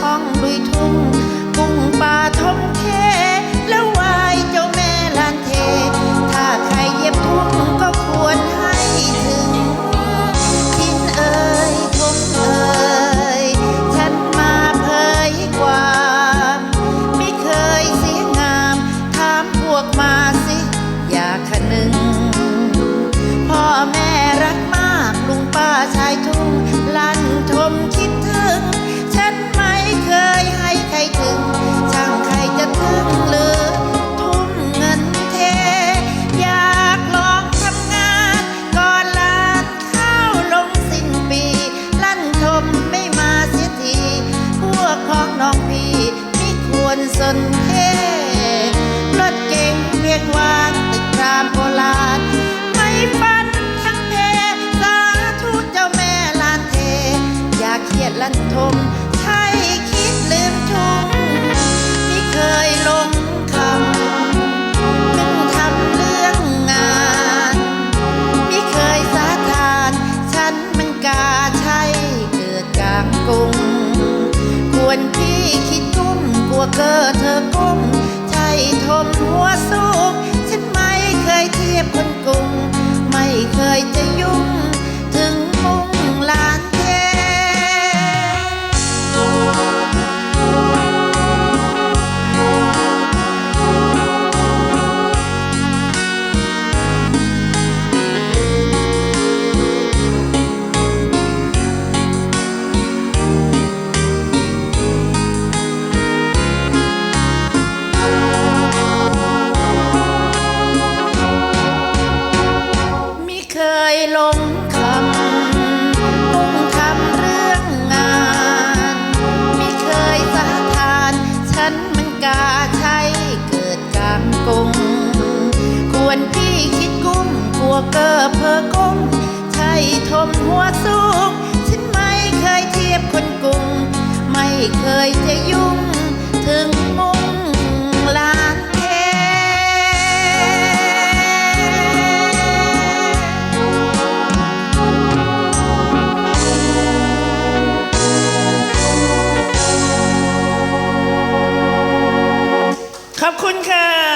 ท่องลุยทุ่งกุ้งปลาทอง นเทรถเก่งเรียกวาาตึกรามโบราณไม่ฝันทั้งเพสาธุเจ้าแม่ลานเท อยากเขียดลั่นทมใช่คิดลืมทุ่งไม่เคยลงคำนึงทำเรื่องงานไม่เคยสาทาน ฉันมันกาใช่เกิดจากกรุงควรพี่คิด วเกอเธอกุ้งใจทมหัวสูง ฉันไม่เคยเทียบคนกุ้ง cielo ขอบคุณค่ะ